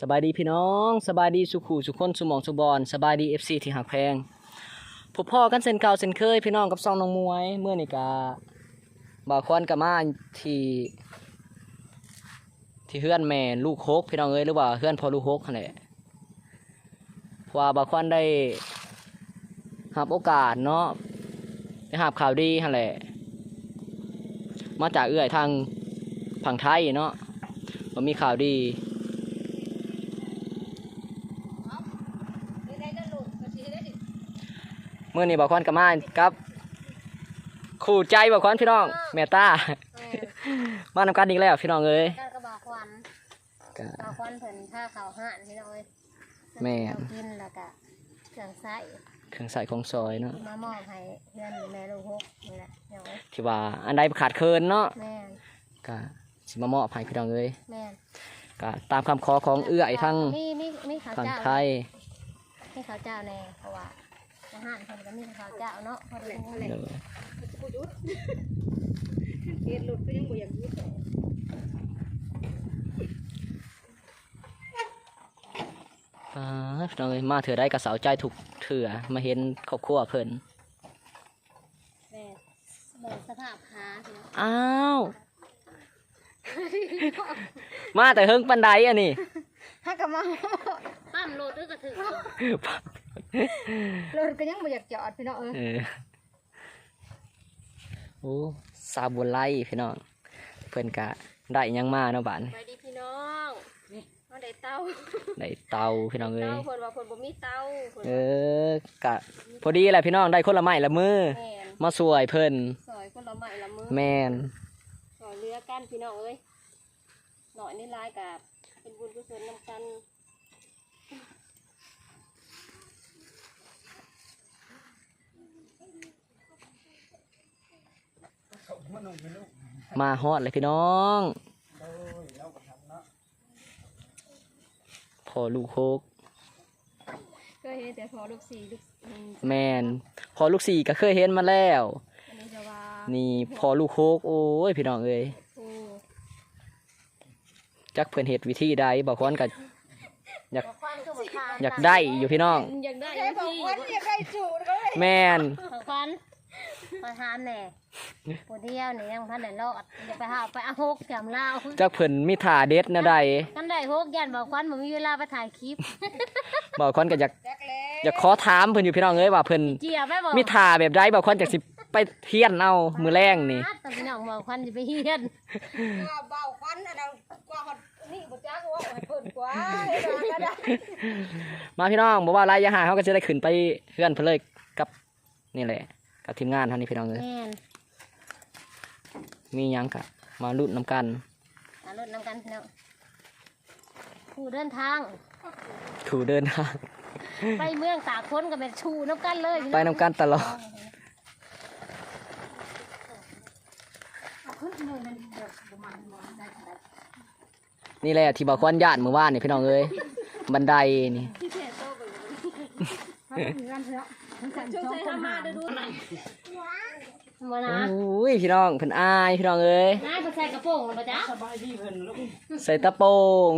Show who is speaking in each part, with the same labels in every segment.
Speaker 1: สบายดีพี่น้องสบายดีสุขูสุขคนสุมองสุบอนสบายดีเอฟซีที่หักแพงพบพ่อกันเส้นเก่าเส้นเคย พี่น้องกับซองน้องมวยเมื่อนี่กาบ่าวควันกับมาที่ที่เฮือนแม่ลูกฮกพี่น้องเอ้ยหรือว่าเฮือนพอลูกฮกนั่นแหละเพรว่าบ่าวควันได้รับโอกาสเนาะได้รับข่าวดีนั่นแหละมาจากเอื้อยทางฝั่งไทยเนาะว่ามีข่าวดี มื่อนี้บอกควันกับมาครับ ขู่ใจบอกควันพี่น้องแม่ตามานำกันอีกแล้วพี่น้องเอ้ย
Speaker 2: การกระบอกควัน
Speaker 1: ก็
Speaker 2: บอกควันเพิ่นผ้าขาวห่านพี่น้องเอ้ย
Speaker 1: แม่
Speaker 2: เอากินแล้วก็เครื่องใส่
Speaker 1: เครื่องใส่ของซอยเนาะ
Speaker 2: มามอบให้เพื่อนแม่ลูกหกนี่แหละพี่น้องเอ้ย
Speaker 1: ที่ว่าอันใดขาดเคินเนาะ
Speaker 2: แม่น
Speaker 1: ก็สิมามอบให้พี่น้องเอ้ย
Speaker 2: แม่น
Speaker 1: ก็ตามคำขอของเอื้อยทั้ง
Speaker 2: มีมีมีข้าว
Speaker 1: ฝั่ง
Speaker 2: เจ้า
Speaker 1: ไทย
Speaker 2: มีข้าวเจ้าแน่เพราะว่าอาหารเพิ่น ก็มีข้าวเจ้าเนาะพอดีนั่นแหละ
Speaker 1: เด้อ
Speaker 3: เฮ็ดรถก็ยังบ่อยากยุด
Speaker 1: อ่าเอ้ยมาเถื่อได้กับสาวใจถูกเถื่อมาเห็นครอบครัวเพิ่น
Speaker 2: แม่เบิ่งสภาพหาอ้า
Speaker 1: วมาแต่เฮิงปันไดอันนี้
Speaker 3: ฮักก็มา
Speaker 2: ข้ามโลดด้วยกระถึก
Speaker 3: รถก็ยังบ่อยากจอดพี่น้องเอ้ย
Speaker 1: เออโอ้ซาบุไลพี่น้อง เพิ่นกะได้หยังมาเนาะบาดนี้
Speaker 2: ไปดีพี่น้องเอาได้เต้า
Speaker 1: ได้เตาพี่น้องเอ้
Speaker 2: เต้ายเพิ่นว่าเพิ่นบ่มีเต้าเพิ่น
Speaker 1: เออกะพอดีแหละพี่น้องได้คนละไม้ละมือ
Speaker 2: แม่น
Speaker 1: มาสวยเพิ่น
Speaker 2: ซอยคนละไม้ละมือ
Speaker 1: แมน
Speaker 2: ซอยเรือกันพี่น้องเอ้ยหน่อยนี่ลายกับเป็นบุญกุศลนำกัน
Speaker 1: มาฮอดเลยพี่น้องพอลูกโคก
Speaker 2: ก็เห็นแต่พอลูกสี่ลูกอืม
Speaker 1: แมนพอลูกสี่ก็เคยเห็นมาแล้ว
Speaker 2: อันนี้จะว่า
Speaker 1: นี่พอลูกโคกโอ้ยพี่น้องเอ้ย
Speaker 2: โอ้
Speaker 1: จักเพิ่นเฮ็ดวิธีใดบอกคนก็อยาก
Speaker 2: บอกควันคือบอกคาน
Speaker 1: อยากได้อยู่พี่น้อง
Speaker 2: อยากได้
Speaker 3: ใช่บอก
Speaker 2: ที่
Speaker 3: ว่าอยากได้จูดเขาเลย
Speaker 1: แมน
Speaker 2: บอกควัน ขอถามแหน่ผู้เดียวนี่ยังพันได้รอดอย่าไปหาไปเอาฮกจำเล่า
Speaker 1: จักเพิ่นมีท่าเด็ดแนะใด
Speaker 2: กันได้ฮกยันบอกควันผมมีเวลาไปถ่ายคลิป
Speaker 1: บอกคนก็อยาก
Speaker 3: แจ็คแล้ว
Speaker 1: อยากขอถามเพิ่นอยู่พี่น้องเอ้ยว่าเพิ่น
Speaker 2: เจียบไปบอก
Speaker 1: มีท่าแบบใดบอกคนจากสิไปเทียนเอามือแรงนี่
Speaker 2: แต่พี่น้องบอกควันจะไปเฮียน
Speaker 3: ว่าเบาควันอันนั้นกว่าฮอดนี่บ่จักว่าให้เพิ่นกว่าเฮ็ดว่าก็ได้
Speaker 1: มาพี่น้องบอกว่าระยะห่างเขาก็จะได้ขึ้นไปเพื่อนเพื่อนเลยกับนี่แหละ กับทีมงานเท่านี้พี่น้องเอ้ย
Speaker 2: แม่น
Speaker 1: มีหยังกะมาลุ้นนำกัน
Speaker 2: อารถนำกันพี่น้องผู้เดินทาง
Speaker 1: ถูเดินทาง
Speaker 2: ไปเมืองตากคนก็เป็นชูน้ำกันเลยพี่
Speaker 1: ไปนำกันตลอด นี่แหละที่บอกควันญาติเมื่อวานนี่พี่น้องเอ้ยบันไดนี่
Speaker 3: ช่วยทำมาดูหน่อย
Speaker 2: มานะ
Speaker 1: โอ้ยพี่น้องเพิ่นอายพี่น้องเอ้ย
Speaker 2: นายผู้ชายกระโปรงมาจ้ะ
Speaker 1: ใส่ตะโปรง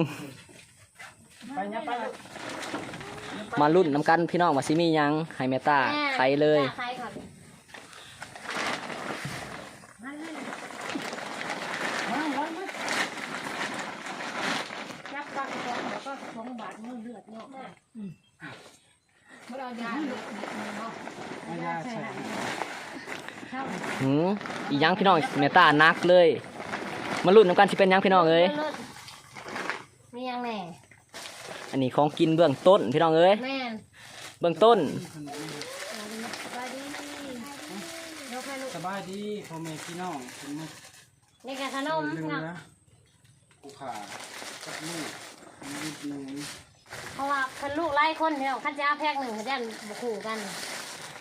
Speaker 1: มาลุ้นนำกันพี่น้องว่าสิมีหยังให้แม่ตาใครเลย
Speaker 2: ใครค่ะจับปากกระโปรงแล้วก็สองบาทมือเลือดเนาะ
Speaker 1: หืมอีหยังพี่น้องแม่ตานักเลย มาลุ้นนำกันสิเป็นหยังพี่น้องเอ้ย
Speaker 2: มียังแน่
Speaker 1: อันนี้ของกินเบื้องต้นพี่น้องเอ้ย
Speaker 2: แม่น
Speaker 1: เบื้องต้น
Speaker 2: สบายดียกให้ลูก
Speaker 4: สบายดีพ่อแม่พี่น้องถึงมา
Speaker 2: นี่กับขนม
Speaker 4: เรือ
Speaker 2: เนะ
Speaker 4: กูขากับลูกนิดนึง
Speaker 2: เพราะว่าเป็นลูกไล่คนเดียวคันจะเอาแพ็กหนึ่งเขาจะบุกขู่กัน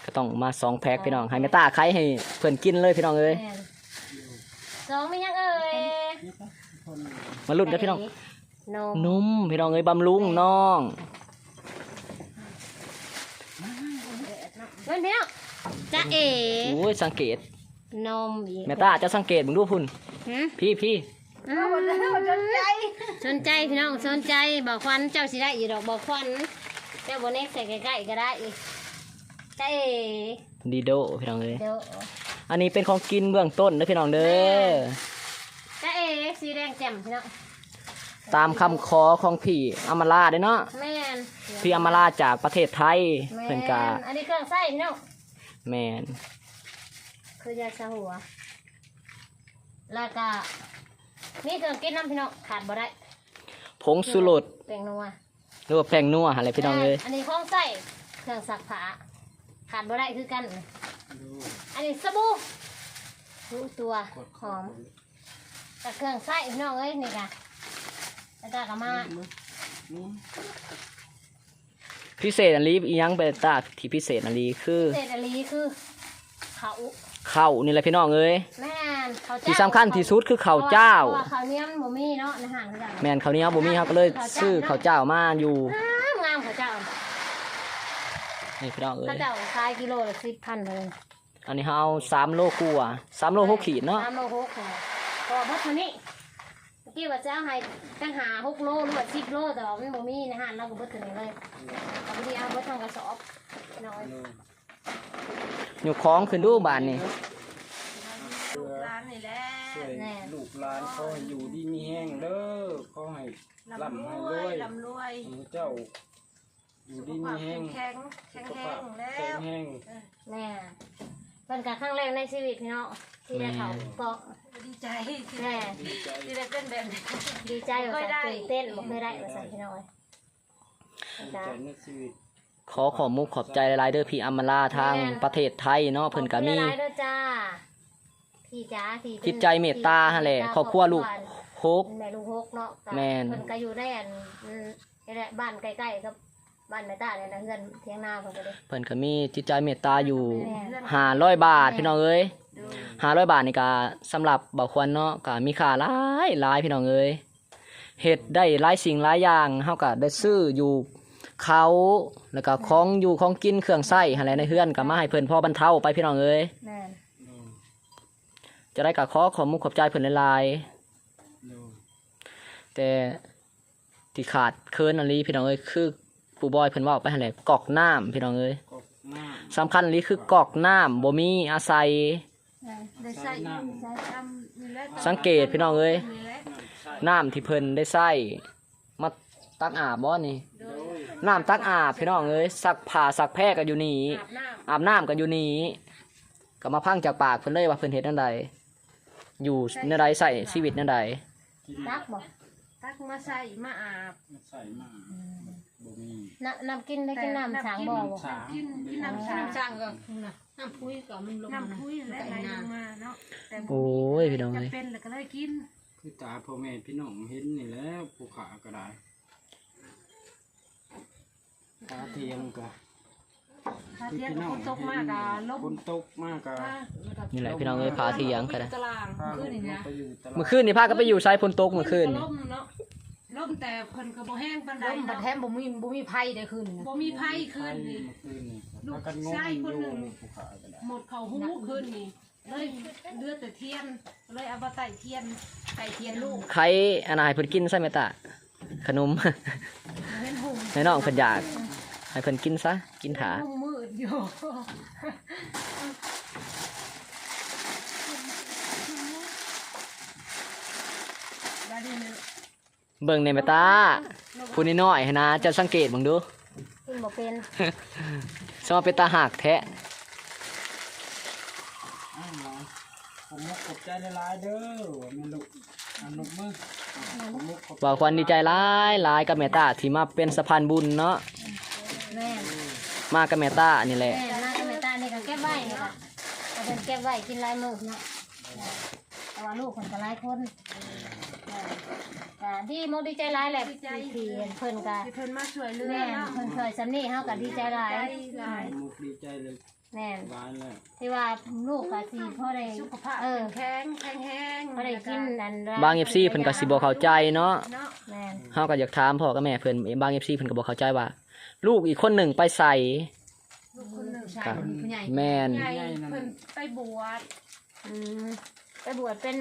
Speaker 1: ก็ต้องมาสองแพ็คพี่น้องให้แม่ตาใครให้เพื่อนกินเลยพี่น้องเอ้ย
Speaker 2: แม่นสองไม่ยังเอ่ย
Speaker 4: นี่ปะคนหนึ่ง
Speaker 1: มาลุ้นกันพี่น้อง
Speaker 2: นม
Speaker 1: นุ่มพี่น้องเอ้ยบำรุงน้อง
Speaker 2: เพื่อนพี่น้องจะเอ๋
Speaker 1: โอ้ยสังเกต
Speaker 2: นมอีก
Speaker 1: แม่ตาจะสังเกตมึงดูพุ่น
Speaker 2: หืม
Speaker 1: พี่พี่
Speaker 3: เอาหมดแล้วจนใจ
Speaker 2: สนใจพี่น้องสนใจบอกควันเจ้าสิได้อยู่ดอกบอกควันเจ้าบนเน็กใส่ใกล้ๆก็ได้อีกใจเอ๋
Speaker 1: ดีโดพี่น้องเอ้ย
Speaker 2: เดี๋ยว
Speaker 1: อันนี้เป็นของกินเบื้องต้นนะพี่น้องเด้อ
Speaker 2: ใจเอ๋สีแดงแจ่มพี่น้อง
Speaker 1: ตามคำขอของพี่อำมาลาเด้อเนาะ
Speaker 2: แม่น
Speaker 1: พี่อำมาลาจากประเทศไทย
Speaker 2: แม่
Speaker 1: เพิ่นกา
Speaker 2: อันนี้เครื่องไส้พี่น้อง
Speaker 1: แมน
Speaker 2: คือยาชาหัวแล้วก็ นี่เครื่องกินน้ำพี่น้องขาดบ่ได้
Speaker 1: ผงสุรส
Speaker 2: แป้งนัว
Speaker 1: หรือว่าแพงนัวอะไรพี่น้องเอ้ย
Speaker 2: อันนี้ของไส้เครื่องซักผ้าขาดบ่ได้คือกัน
Speaker 4: ดู
Speaker 2: อันนี้สบู่รู้ตัวหอมแต่เครื่องไส้พี่น้องเอ้ยนี่ค่ะแล้วก็กมา
Speaker 4: นี่
Speaker 1: พิเศษอันนี้อีหยังเป็นตาที่พิเศษอันนี้คือ
Speaker 2: เศษอันนี้คือเขา
Speaker 1: ข้าวนี่แหละพี่น้องเอ้ย
Speaker 2: แม่นเขาเจ้า
Speaker 1: ที่สำคัญที่สุดคือข้าวเจ้า
Speaker 2: พระว่ข้าวเหนียวมันบ่มีเนาะในห้างเขาเจ้า
Speaker 1: แมนข้าวเหนียวบ่มีครับก็เลยซื้อข้าวเจ้ามาอยู่
Speaker 2: งามงามเขาเจ้า
Speaker 1: นี่พี่น้องเอ้
Speaker 2: เขา
Speaker 1: ย
Speaker 2: เจ้าขายกิโลละสิบพันเลย
Speaker 1: อันนี้เฮาเอาสามโลกว่าสามโลหกขีดเนาะ
Speaker 2: สามโลหกค่ะพอเพิ่นเท่านี้เมื่อกี้ว่าจะเอาให้ตั้งหาหกโลหรือว่าสิบโลแต่ว่ามันบ่มีในห้างเราก็เบิดถึงเลยเอาไปดีเอาเบิดทางกระสอบน้อย
Speaker 4: ดู
Speaker 1: อยู่คล้องขึ้นดูบานนี่
Speaker 3: ลูกร้านนี่แหละ
Speaker 4: ช่วยลูกหลานขอให้อยู่ดีมีแห้งเด้อขอให้
Speaker 3: ลำ
Speaker 4: ร่ำ
Speaker 3: ร
Speaker 4: ให้
Speaker 3: ว
Speaker 4: รวยย
Speaker 3: ลำรวย
Speaker 4: หมูเจ้า อยู่ดีมีแห้ง
Speaker 3: แข็งแข็ง
Speaker 4: สุข
Speaker 3: แข็
Speaker 4: ภาพ
Speaker 3: งแล้
Speaker 4: แข็ง
Speaker 3: ว
Speaker 4: แห้ง
Speaker 2: แม่เป็นการครั้งแรกในชีวิตพี่เนาะที่ได้เขาเกาะ
Speaker 3: ดีใจที่
Speaker 2: แม่
Speaker 4: ดีใจ
Speaker 3: ที่ได้เป็นแบบนี้
Speaker 2: ดีใจว่าจะตื่นเต้นบอกไม่ได้ว่าใส่พี่น้อย
Speaker 4: ดีใจในชีวิต
Speaker 1: ขอขอมุกขอบใจหลายๆเด้อพี่อำมาลาทางประเทศไทยเนาะเพิ่นก็มี
Speaker 2: ขอบคุณหลายๆเด้อจ้าพี่จ้าที่เป็น
Speaker 1: จิตใจเมตตาหั่นแหละครอบครัวลูกโคก
Speaker 2: แม่ลูกฮกเนาะก็
Speaker 1: แม่น
Speaker 2: เพิ่นก็อยู่ในอันอืมนี่แหละบ้านใกล้ๆกับบ้านแม่ตาเนี่ยนะเฮือนเทียงนาเพิ่นก็เลย
Speaker 1: เพิ่นก็มีจิตใจเมตตาอยู่
Speaker 2: แม่
Speaker 1: ห้าร้อยบาทพี่น้องเอ้ยห้าร้อยบาทนี่ก็สำหรับบ่าวควรเนาะก็มีค่าหลายหลายพี่น้องเอ้ยเฮ็ดได้หลายสิ่งหลายอย่างเฮาก็ได้ซื้ออยู่ เขาแล้วก็ของอยู่ของกินเครื่องใช้หั่นแหละในเฮือนก็มาให้เพิ่นพอบรรเทาไปพี่น้องเอ้ย
Speaker 2: แม่น
Speaker 4: ดู
Speaker 1: จะได้ก็ขอขอมุกขอบใจเพิ่นหลาย
Speaker 4: ดู
Speaker 1: ๆแต่ที่ขาดเคินอันนี้พี่น้องเอ้ยคือปู่บอยเพิ่นเว้าไปหั่นแหละกอกน้ำพี่น้องเอ้ย
Speaker 4: กบหน้า
Speaker 1: สำคัญอันนี้คือกอกน้ำบ่มีอาศัย
Speaker 3: ได้ใส่ใส่ทำนี่แหละ
Speaker 1: สังเกตพี่น้องเอ้ย
Speaker 3: นี่แหละ
Speaker 4: ใช่
Speaker 1: น้ำที่เพิ่นได้ใส่มาตักอาบบ่นี่
Speaker 3: โดย
Speaker 1: น้ำตักอาบพี่น้องเอ้ยซักผ้าซักแพรกันอยู่นี่
Speaker 3: อาบน้
Speaker 1: อาบน้ำกันอยู่นี่ก็มาพังจากปากเพิ่นเลยว่าเพิ่นเฮ็ดจังไดอยู่ในใดใส่ชีวิตในใด
Speaker 4: กิน
Speaker 2: ตักบ่ำ
Speaker 3: ตักมาใส่มาอาบ
Speaker 4: ใส่มาบ่มี
Speaker 2: น้ำน้ำกินได้กินน้ำช้างบ่บ่
Speaker 4: สาม
Speaker 3: กินกินน้ำชา
Speaker 5: น้ำจ้างก็น่ะน้ำพุ้ยก็มันลงมา
Speaker 3: น้ำพุ้ยและไหลลงมาเนาะแต่
Speaker 1: โอ้ยพี่น้อง
Speaker 3: จะ
Speaker 1: เอ้ย
Speaker 3: เป็นแล้วก็เลยกิน
Speaker 4: คือตาพ่อแม่พี่น้องเห็นนี่แหล้วผู้ขาก็ได้ ตาเทียมก็
Speaker 3: ถ้าเทียนฝนตกมากอะลม
Speaker 4: ฝนตกมากก็
Speaker 1: นี่แหละพี่น้องเอ้ยพาเที่ยงกันนะ
Speaker 5: ตาราง
Speaker 4: พา
Speaker 5: ขึ้น
Speaker 4: ลู
Speaker 5: นี่
Speaker 4: ก
Speaker 5: นะ
Speaker 4: ไปอยู่ตลาด
Speaker 1: เมื่อคืนนี่พาก็ไปอยู่ไสฝนตกเมื่อคืน
Speaker 3: ลมเนาะลมแต่เพิ่นก็บ่แห้งปานใด
Speaker 5: ลมบัด
Speaker 3: เนาะ
Speaker 5: แทมบ่มีบ่มีไผได้ขึ้นนะ
Speaker 3: บ่มีไผ
Speaker 4: ไป
Speaker 3: ขึ้นนี่
Speaker 4: เมื่อคืนนี่
Speaker 3: ลูก
Speaker 4: พากันงง
Speaker 3: ชายคนหนึ่ง
Speaker 4: อยู่ผู้ขาก็ได้
Speaker 3: หมดเขาหูขึ้นนี่เลยเลือดแต่เทียนเลยเอามาใส่เทียนใส่เทียนลูก
Speaker 1: ใครอันนายเพิ่นกินใส่ไหมตาขนม
Speaker 3: เห็นหุ่ง
Speaker 1: ให้น้องเพิ่นอยาก ให้เพิ่นกินซะ กินถา
Speaker 3: หุ่งมืดอยู่ได้ดีเลย
Speaker 1: เบิ่งในแม่ตาผู้น้อยๆให้นะเจะสังเกตเบิ่งดู
Speaker 2: กินบ่เป็น
Speaker 1: สมาเป็นตาหักแท้
Speaker 4: อ้าวหมอผมมุกขอบใจหลายๆเด้อว่าแม่ลูกอันนุกมือผมมุกขอบ
Speaker 1: บอกความดีใจหลายหลายกับแม่ตาที่มาเป็นสะพานบุญเนาะ
Speaker 2: แม่น
Speaker 1: มากับแม่ตานี่แหละ
Speaker 2: แม่น่าจะแม่ตานี่ก็เก็บไว้นี่ค่ะเอาเพิ่นเก็บไว้กินหลายมื้อเนาะแต่ว่าลูกเพิ่นก็หลายคนก็ดีมกดีใจหลายแหละที่เพิ่นก็
Speaker 3: ที่เพิ่นมาช่วยเหลือ
Speaker 2: แม่น
Speaker 3: เนาะ
Speaker 2: เพิ่นเคยสำนี่เฮาก็ดีใจหลาย
Speaker 3: หลาย
Speaker 4: ผมมุกดีใจเลย
Speaker 2: แม่น
Speaker 4: หลายแล้ว
Speaker 2: ที่ว่าลูกก็สิพ่อได้
Speaker 3: สุขภาพ
Speaker 2: เออ
Speaker 3: แข็งแข็งแห้ง
Speaker 2: พ่อได้กินอัน
Speaker 1: บาง FC เพิ่นก็สิบ่เข้าใจเนาะ
Speaker 3: เนาะ
Speaker 2: แม่น
Speaker 1: เฮาก็อยากถามพ่อกับแม่เพิ่นบาง FC เพิ่นก็บ่เข้าใจว่า ลูกอีกคนหนึ่งไปใส่
Speaker 3: ลูกคนหนึ่ง
Speaker 5: ชายคนผู้ใหญ่
Speaker 1: แม่น
Speaker 3: ใหญ่เพิ่นไปบวช
Speaker 2: อืมไปบวชเป็น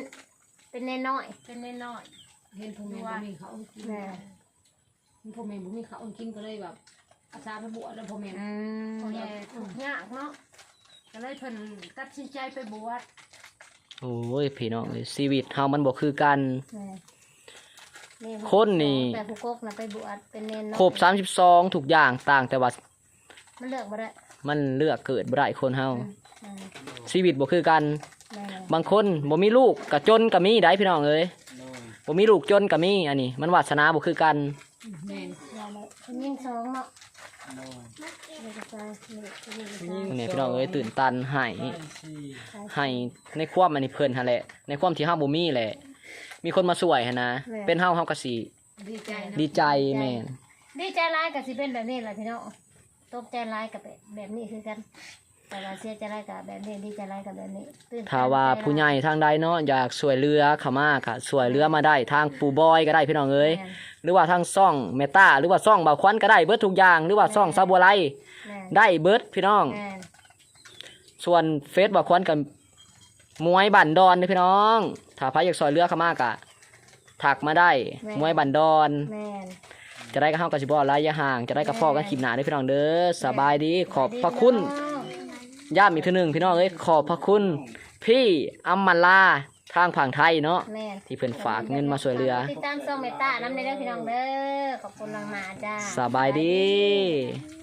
Speaker 2: เป็นเป็นแน่น้อย
Speaker 5: เป็นน้อยๆเห็นพ่อแม่บ่มีเขาวกิน
Speaker 2: แม่
Speaker 5: เห็นพ่อแม่บ่มีเขาวกินก็เลยแบบ อาสาไปบวชแล้วพ่อแม่
Speaker 2: อืม
Speaker 5: พ่อแม่ทุกข์ยากเนาะก็เลยเพิ่นตัดสินใจไปบวช
Speaker 1: โอ้ยพี่น้องเอ้ยชีวิตเฮามันบ่คือกัน
Speaker 2: แม่นี่
Speaker 1: คนนี่
Speaker 2: แต่ผู้กกนะไปบวชเป็นเนนน้อย
Speaker 1: ครบ32ทุกอย่างต่างแต่ว่า
Speaker 2: มันเลือกบ่ได้
Speaker 1: มันเลือกเกิดบ่ได้คนเฮา
Speaker 2: อืม
Speaker 1: ชีวิตบ่คือกัน
Speaker 2: แม่
Speaker 1: บางคนบ่มีลูกก็จนก็มีได้พี่น้องเอ้ย
Speaker 4: โดย
Speaker 1: บ่มีลูกจนก็มีอันนี้ มันวาสนาบ่คือกัน
Speaker 5: แม่น
Speaker 2: ยาเลยคุณยิ่งสองเนาะ
Speaker 4: โดย
Speaker 2: เด็กชายเด็กผู้หญิง
Speaker 4: ผู้หญิง
Speaker 1: อันนี้พี่น้องเอ้ยตื่นตันให้
Speaker 4: ไอ้สี่
Speaker 1: ให้ในความอันนี้เพิ่นหั่นแหละ ในความที่เฮาบ่มีแหละ มีคนมาช่วยหั่นนะ เป็นเฮาเฮาก็สิ
Speaker 5: ดีใจนะ
Speaker 1: ดีใจแม่น
Speaker 2: ดีใจร้ายกับสิเป็นแบบนี้แหละพี่น้องตกใจร้ายกับแบบนี้คือกัน แต่ว่าเสียใจร้ายกับแบบนี้ดีใจร้ายกับแบบนี้ตื่นตัน
Speaker 1: ถ้าว่า
Speaker 2: ใจร้ย
Speaker 1: ผู้ใหญ่ทางใดเนาะอยากช่วยเหลือเข้ามาก็ช่วยเหลือมาได้ทางปู่บอยก็ได้พี่น้องเอ้ย
Speaker 2: แม่น
Speaker 1: หรือว่าทางซ่องเมตาหรือว่าซ่องบ่าวควันก็ได้เบิดทุกอย่าง หรือว่าซ่องซาบัวไล
Speaker 2: แม่น
Speaker 1: ได้เบิดพี่น้อง
Speaker 2: แม่น
Speaker 1: ส่วนเฟซบ่าวควันกับมวยบันดอนเด้อพี่น้อง ถ้าใครอยากซอยเรือเข้ามากะถักมาได้มวยบันดอน
Speaker 2: แม่น
Speaker 1: จะได้กับเฮากับสิบ่ระยะห่าง จะได้กับพ่อกันคลิปหน้าเด้อพี่น้องเด้อสบายดีขอบพระคุณ ย้ำอีกทีหนึ่งพี่น้องเอ้ยขอบพระคุณ พี่อัมมาลาทางฝั่งไทยเนาะ
Speaker 2: แม่น
Speaker 1: ที่เพิ่นฝากเงินมาช่วยเหลือ
Speaker 2: ติดตามซองเมตตาน้ำในเรื่องพี่น้องเด้อขอบคุณลังมาจ้า
Speaker 1: สบายดี